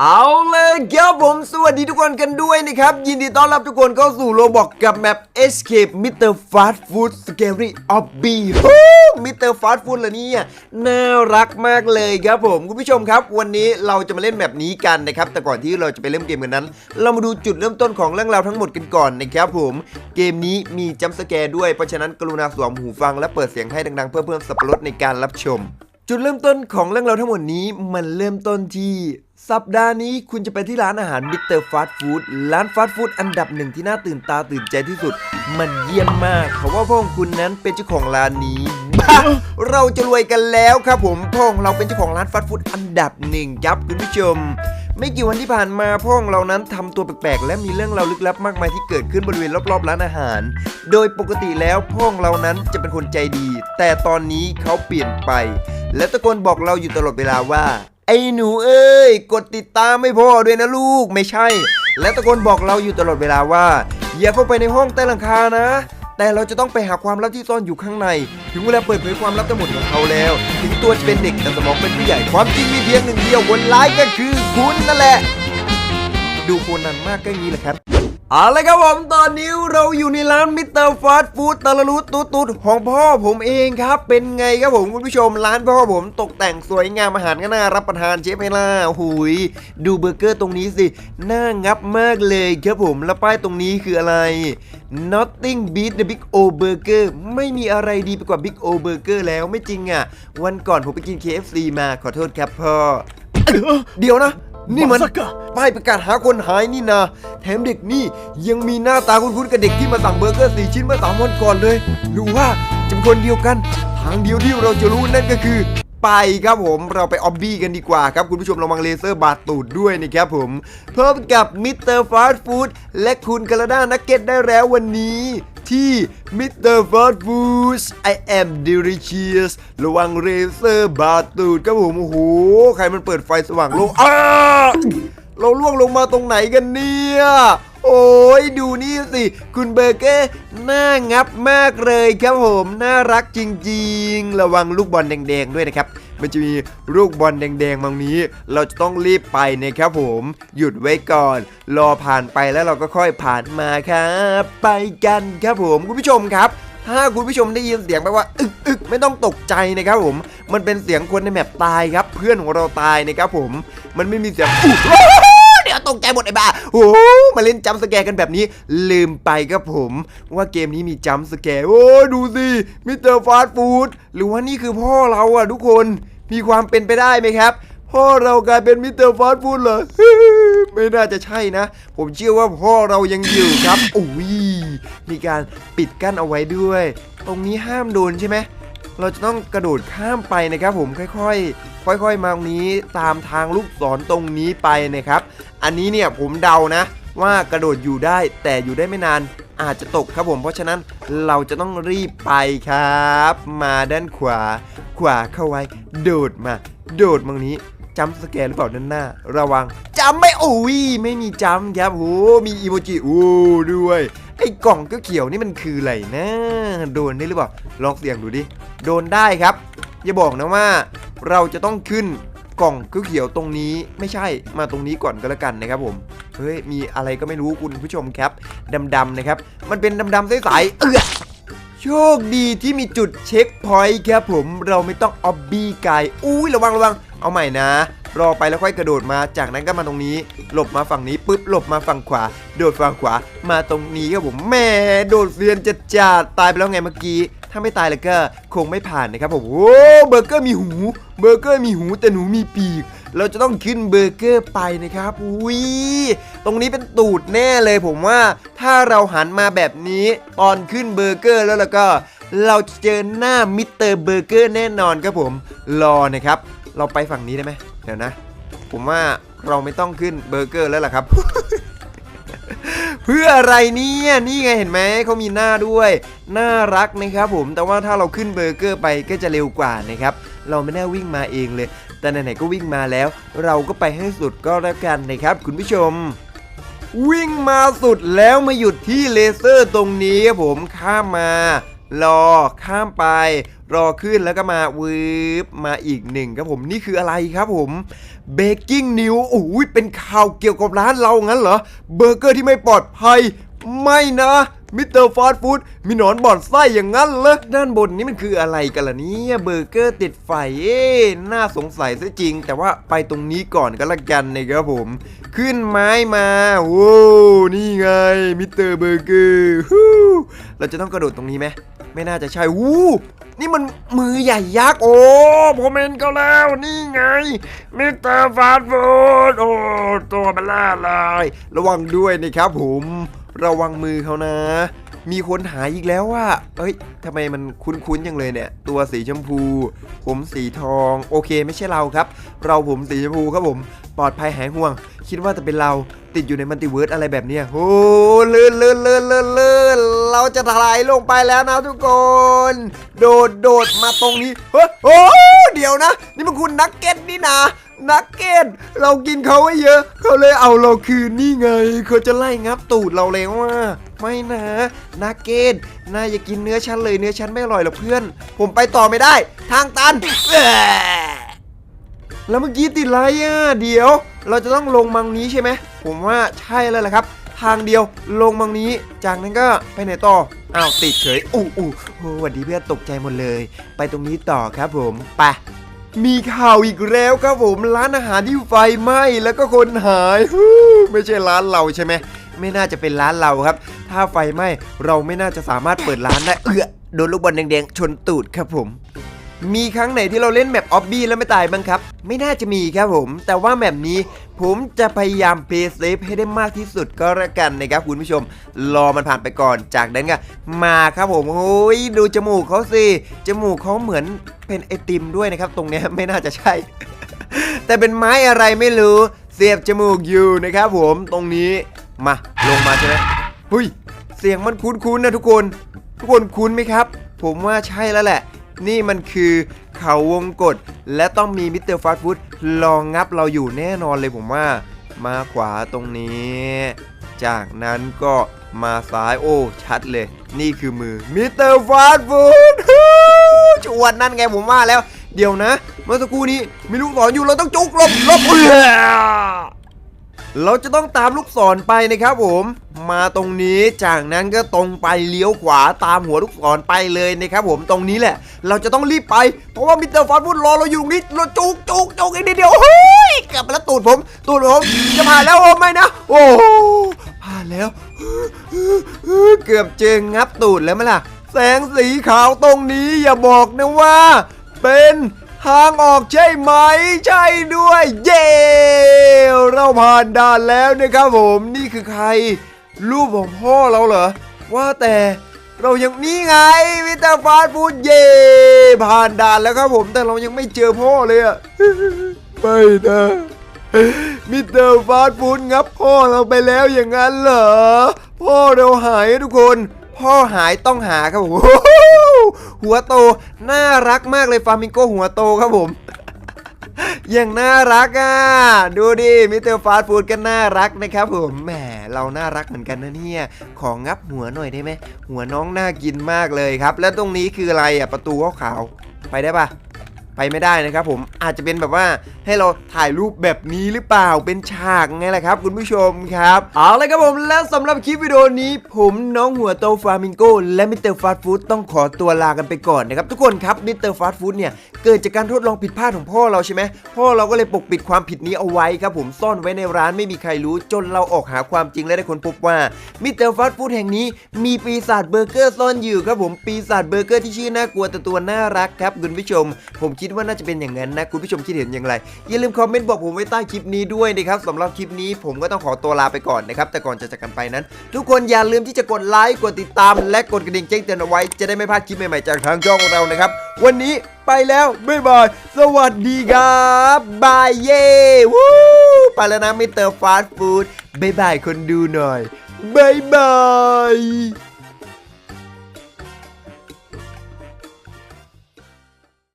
เอาเลยครับผมสวัสดีทุกคนกันด้วยนะครับ ยินดีต้อนรับทุกคนเข้าสู่โลบอกกับแมป Escape Mr. Fast Food Scary Obby Mr. Fast Food ละเนี่ยน่ารักมากเลยครับผม คุณผู้ชมครับ วันนี้เราจะมาเล่นแบบนี้กันนะครับ แต่ก่อนที่เราจะไปเล่นเกมกันนั้น เรามาดูจุดเริ่มต้นของเรื่องราวทั้งหมดกันก่อนนะครับผม เกมนี้มีจัมป์สแกร์ด้วยเพราะฉะนั้นกรุณาสวมหูฟังและเปิดเสียงให้ดังๆ เพื่อเพิ่มสับปะรดในการรับชม จุดเริ่มต้นของเรื่องราทั้งหมดนี้มันเริ่มต้นที่ สัปดาห์นี้คุณจะไปที่ร้านอาหารมิสเตอร์ฟาสต์ฟู้ดร้านฟาสต์ฟู้ดอันดับหนึ่งที่น่าตื่นตาตื่นใจที่สุด มันเยี่ยมมากเพราะว่าพ่อของคุณนั้นเป็นเจ้าของร้านนี้บ้าเราจะรวยกันแล้วครับผมพ่อของเราเป็นเจ้าของร้านฟาสต์ฟู้ดอันดับหนึ่งครับคุณผู้ชมไม่กี่วันที่ผ่านมาพ่อของเรานั้นทำตัวแปลกๆ และมีเรื่องราวลึกลับมากมายที่เกิดขึ้นบริเวณรอบๆร้านอาหาร โดยปกติแล้วพ่อของเรานั้นจะเป็นคนใจดี แต่ตอนนี้เขาเปลี่ยนไป และตะโกนบอกเราอยู่ตลอดเวลาว่า ไอ้หนูเอ้ย กดติดตามไม่พ่อด้วยนะลูกไม่ใช่ และตะโกนบอกเราอยู่ตลอดเวลาว่า อย่าเข้าไปในห้องใต้หลังคานะ แต่เราจะต้องไปหาความลับที่ซ่อนอยู่ข้างใน ถึงเวลาเปิดเผยความลับทั้งหมดของเขาแล้ว ถึงตัวจะเป็นเด็กแต่สมองเป็นผู้ใหญ่ความจริงมีเพียงหนึ่งเดียวคนร้ายก็คือคุณนั่นแหละ ดูโคนันมากก็งี้แหละครับ เอาละครับผมตอนนี้เราอยู่ในร้านมิสเตอร์ฟาสต์ฟู้ดตะลุตุดตุดของพ่อผมเองครับ เป็นไงครับผมคุณผู้ชมร้านพ่อผมตกแต่งสวยงามอาหารก็น่ารับประทานเชฟไฮล่าหุยดูเบอร์เกอร์ตรงนี้สิ น่างับมากเลยครับผมแล้วป้ายตรงนี้คืออะไร Nothing beat the Big O Burger ไม่มีอะไรดีไปกว่า Big O Burger แล้วไม่จริงอะ วันก่อนผมไปกิน KFC มาขอโทษครับพ่อเดี๋ยวนะ นี่มันมาสักอะป้ายประกาศหาคนหายนี่นา แถมเด็กนี่ยังมีหน้าตาคุ้นๆกับเด็กที่มาสั่งเบอร์เกอร์สี่ชิ้นเมื่อสามวันก่อนเลย หรือว่าจะเป็นคนเดียวกัน ทางเดียวที่เราจะรู้นั่นก็คือ ไปครับผมเราไปออบบี้กันดีกว่าครับคุณผู้ชมระวังเลเซอร์บาดตูดด้วยนะครับผมพบกับมิสเตอร์ฟาสต์ฟู้ดและคุณกระด้านักเก็ตได้แล้ววันนี้ที่มิสเตอร์ฟาสต์ฟู้ด I am delicious ระวังเลเซอร์บาดตูดครับผมโอ้โห ใครมันเปิดไฟสว่างโลกอ้าเราล่วงลงมาตรงไหนกันเนี่ย โอ้ยดูนี่สิ คุณเบเกอร์น่างับมากเลยครับผม น่ารักจริงๆ ระวังลูกบอลแดงๆด้วยนะครับ มันจะมีลูกบอลแดงๆบางนี้ เราจะต้องรีบไปนะครับผม หยุดไว้ก่อน รอผ่านไปแล้วเราก็ค่อยผ่านมาครับ ไปกันครับผมคุณผู้ชมครับถ้าคุณผู้ชมได้ยินเสียงแบบว่าอึกอึกไม่ต้องตกใจนะครับผม มันเป็นเสียงคนในแมปตายครับ เพื่อนของเราตายนะครับผม มันไม่มีเสียง เดี๋ยวตกใจหมดไอ้บ้าโอ้โหมาเล่นจัมสแกร์กันแบบนี้ ลืมไปครับผม ว่าเกมนี้มีจัมสแกร์โอ้ดูสิมิสเตอร์ฟาสต์ฟู้ดหรือว่านี่คือพ่อเราอะทุกคนมีความเป็นไปได้ไหมครับพ่อเรากลายเป็นมิสเตอร์ฟาสต์ฟู้ดเหรอไม่น่าจะใช่นะ ผมเชื่อว่าพ่อเรายังอยู่ครับโอ้ยมีการปิดกั้นเอาไว้ด้วย ตรงนี้ห้ามโดนใช่ไหม เราจะต้องกระโดดข้ามไปนะครับผมค่อยๆ ค่อยๆ มาตรงนี้ตามทางลูกศรตรงนี้ไปนะครับ อันนี้เนี่ยผมเดานะ ว่ากระโดดอยู่ได้แต่อยู่ได้ไม่นานอาจจะตกครับผมเพราะฉะนั้นเราจะต้องรีบไปครับ มาด้านขวา ขวาเข้าไว้ โดดมา โดดตรงนี้จำสแกนหรือเปล่าด้านหน้า ระวังจำไม่โอ้ยไม่มีจำครับโหมีอีโมจิโอ้ด้วยไอ้กล่องเขียวๆนี่มันคืออะไรนะ โดนได้หรือเปล่าลองเสี่ยงดูดิ โดนได้ครับ อย่าบอกนะว่าเราจะต้องขึ้นกล่องเขียวตรงนี้ไม่ใช่มาตรงนี้ก่อนก็แล้วกันนะครับผมเฮ้ยมีอะไรก็ไม่รู้คุณผู้ชมครับดำๆนะครับ มันเป็นดำๆใสๆเออโชคดีที่มีจุดเช็คพอยต์ครับผมเราไม่ต้องออบบี้ไกายอุ้ยระวังระวังเอาใหม่นะ รอไปแล้วค่อยกระโดดมาจากนั้นก็มาตรงนี้ หลบมาฝั่งนี้ปุ๊บหลบมาฝั่งขวา โดดฝั่งขวา มาตรงนี้ครับผมแม่โดดเรียนจะจาดตายไปแล้วไงเมื่อกี้ ถ้าไม่ตายแล้วก็คงไม่ผ่านนะครับผมโอ้เบอร์เกอร์มีหู เบอร์เกอร์มีหูแต่หนูมีปีก เราจะต้องขึ้นเบอร์เกอร์ไปนะครับอุ้ยตรงนี้เป็นตูดแน่เลยผมว่า ถ้าเราหันมาแบบนี้ตอนขึ้นเบอร์เกอร์แล้วแล้วก็ เราจะเจอหน้ามิสเตอร์เบอร์เกอร์แน่นอนครับผมรอนะครับ เราไปฝั่งนี้ได้ไหมเดี๋ยวนะ ผมว่าเราไม่ต้องขึ้นเบอร์เกอร์แล้วล่ะครับ เพื่ออะไรเนี่ยนี่ไงเห็นไหมเขามีหน้าด้วย น่ารักนะครับผมแต่ว่าถ้าเราขึ้นเบอร์เกอร์ไปก็จะเร็วกว่านะครับเราไม่ได้วิ่งมาเองเลย แต่ไหนๆก็วิ่งมาแล้ว เราก็ไปให้สุดก็แล้วกันนะครับคุณผู้ชมวิ่งมาสุดแล้วมาหยุดที่เลเซอร์ตรงนี้ครับผมข้ามมา รอข้ามไป รอขึ้นแล้วก็มาวืบมาอีกหนึ่งครับผมนี่คืออะไรครับผมเบกกิ้งนิวโอ้ยเป็นข่าวเกี่ยวกับร้านเรางั้นเหรอเบอร์เกอร์ที่ไม่ปลอดภัยไม่นะมิสเตอร์ฟาสต์ฟู้ดมีหนอนบอดไส้อย่างนั้นเหรอด้านบนนี้มันคืออะไรกันล่ะเนี่ยเบอร์เกอร์ติดไฟเอ๊น่าสงสัยซะจริง แต่ว่าไปตรงนี้ก่อนก็แล้วกันนะครับผม ขึ้นไม้มาโว้นี่ไงมิสเตอร์เบอร์เกอร์เราจะต้องกระโดดตรงนี้ไหม ไม่น่าจะใช่อู้นี่มันมือใหญ่ยักษ์โอ้ผมเห็นเขาแล้วนี่ไงมิสเตอร์ฟาสต์ฟูดโอ้ตัวมันล่าลาย ระวังด้วยนะครับผม ระวังมือเขานะ มีคนหายอีกแล้วว่าเอ้ยทำไมมันคุ้นๆยังเลยเนี่ย ตัวสีชมพู ผมสีทอง โอเคไม่ใช่เราครับ เราผมสีชมพูครับผม ปลอดภัยหายห่วง คิดว่าจะเป็นเราติดอยู่ในมัลติเวิร์สอะไรแบบเนี้ยโอ้ลื่นลื่นลื่นลื่นลื่นเราจะถลายลงไปแล้วนะทุกคน โดดโดดมาตรงนี้ เฮ้ยโอ้เดี๋ยวนะ นี่มันคุณนักเก็ตนี่นะ นักเก็ตเรากินเขาไว้เยอะ เขาเลยเอาเราคืนนี่ไง เขาจะไล่งับตูดเราเลยว่า ไม่นะนักเก็ตนายอย่ากินเนื้อฉันเลยเนื้อฉันไม่อร่อยหรอกเพื่อน ผมไปต่อไม่ได้ ทางตัน แล้วเมื่อกี้ติดไรอะเดี๋ยว เราจะต้องลงมังนี้ใช่ไหมผมว่าใช่แล้วแหละครับ ทางเดียวลงมังนี้ จากนั้นก็ไปไหนต่ออ้าวติดเฉยอู้อู้โอ้สวัสดีเพื่อนตกใจหมดเลย ไปตรงนี้ต่อครับผมไป มีข่าวอีกแล้วครับผมร้านอาหารที่ไฟไหม้แล้วก็คนหายฮู้ไม่ใช่ร้านเราใช่ไหมไม่น่าจะเป็นร้านเราครับ ถ้าไฟไหม้เราไม่น่าจะสามารถเปิดร้านได้เอือโดนลูกบอลแดงๆชนตูดครับผม มีครั้งไหนที่เราเล่นแบบออบบี้แล้วไม่ตายบ้างครับ ไม่น่าจะมีครับผม แต่ว่าแบบนี้ผมจะพยายามเพย์เซฟให้ได้มากที่สุดก็แล้วกันนะครับคุณผู้ชม รอมันผ่านไปก่อนจากนั้นก็มาครับผมโอ้ยดูจมูกเขาสิ จมูกเขาเหมือนเป็นไอติมด้วยนะครับ ตรงนี้ไม่น่าจะใช่ แต่เป็นไม้อะไรไม่รู้เสียบจมูกอยู่นะครับผมตรงนี้มาลงมาใช่ไหมหุยเสียงมันคุ้นๆนะทุกคน ทุกคนคุ้นไหมครับ ผมว่าใช่แล้วแหละ นี่มันคือเขาวงกฏและต้องมีมิสเตอร์ฟาสต์ฟู้ดรองงับเราอยู่แน่นอนเลยผมว่า มาขวาตรงนี้ จากนั้นก็มาซ้ายโอ้ชัดเลย นี่คือมือมิสเตอร์ฟาสต์ฟู้ดชวนนั่นไงผมว่าแล้ว เดี๋ยวนะ เมื่อสักครู่นี้มีลูกศรอยู่เราต้องจุกหลบหลบ เราจะต้องตามลูกศรไปนะครับผม มาตรงนี้จากนั้นก็ตรงไปเลี้ยวขวาตามหัวลูกศรไปเลยนะครับผมตรงนี้แหละ เราจะต้องรีบไป เพราะว่ามิสเตอร์ฟาสต์ฟูดรอเราอยู่ตรงนี้เราจุกจุกจุกอีกนิดเดียวเฮ้ยกลับมาแล้วตูดผม ตูดผมจะผ่านแล้วโอ้ไม่นะ โอ้ผ่านแล้วเกือบเจองับตูดแล้วไหมล่ะ แสงสีขาวตรงนี้อย่าบอกนะว่า เป็น ทางออกใช่ไหม ใช่ด้วย เย้เราผ่านด่านแล้วนะครับผมนี่คือใคร รูปของพ่อเราเหรอ ว่าแต่เรายังนี่ไงมิสเตอร์ฟาสต์ฟูดเย่ผ่านด่านแล้วครับผมแต่เรายังไม่เจอพ่อเลยอะไม่นะมิสเตอร์ฟาสต์ฟูดงับพ่อเราไปแล้วอย่างนั้นเหรอ พ่อเราหายทุกคน พ่อหายต้องหาครับผมหัวโตน่ารักมากเลยฟามิงโกหัวโตครับผมอย่างน่ารักอะ ดูดิมิเตอร์ฟาสต์ฟู้ดก็น่ารักนะครับผมแหมเราน่ารักเหมือนกันนะเนี่ย ของงับหัวหน่อยได้ไหมหัวน้องน่ากินมากเลยครับ แล้วตรงนี้คืออะไรอะประตูขาวๆไปได้ปะ ไปไม่ได้นะครับผมอาจจะเป็นแบบว่าให้เราถ่ายรูปแบบนี้หรือเปล่าเป็นฉากไงล่ะครับ คุณผู้ชมครับเอาเลยครับผมแล้วสำหรับคลิปวิดีโอนี้ ผมน้องหัวโตฟามิงโกและมิสเตอร์ฟาสต์ฟู้ดต้องขอตัวลากันไปก่อนนะครับทุกคนครับมิสเตอร์ฟาสต์ฟู้ดเนี่ย เกิดจากการทดลองผิดพลาดของพ่อเราใช่ไหมพ่อเราก็เลยปกปิดความผิดนี้เอาไว้ครับผมซ่อนไว้ในร้านไม่มีใครรู้จนเราออกหาความจริงและได้ค้นพบว่ามิสเตอร์ฟาสต์ฟู้ดแห่งนี้มีปีศาจเบอร์เกอร์ซ่อนอยู่ครับผมปีศาจเบอร์เกอร์ที่ชื่อน่ากลัวแต่ตัวน่ารักครับคุณผู้ชม ผมคิดว่าน่าจะเป็นอย่างนั้นนะคุณผู้ชมคิดเห็นอย่างไรอย่าลืมคอมเมนต์บอกผมไว้ใต้คลิปนี้ด้วยนะครับสำหรับคลิปนี้ผมก็ต้องขอตัวลาไปก่อนนะครับแต่ก่อนจะจากกันไปนั้น ทุกคนอย่าลืมที่จะกดไลค์กดติดตาม และกดกระดิ่งแจ้งเตือนเอาไว้จะได้ไม่พลาดคลิปใหม่ๆจากทางช่องของเรานะครับ วันนี้ไปแล้ว บ๊ายบาย สวัสดีครับ บายเย่วู้ไปแล้วนะมิเตอร์ฟาสต์ฟู้ดบ๊ายบายคนดูหน่อย บ๊ายบาย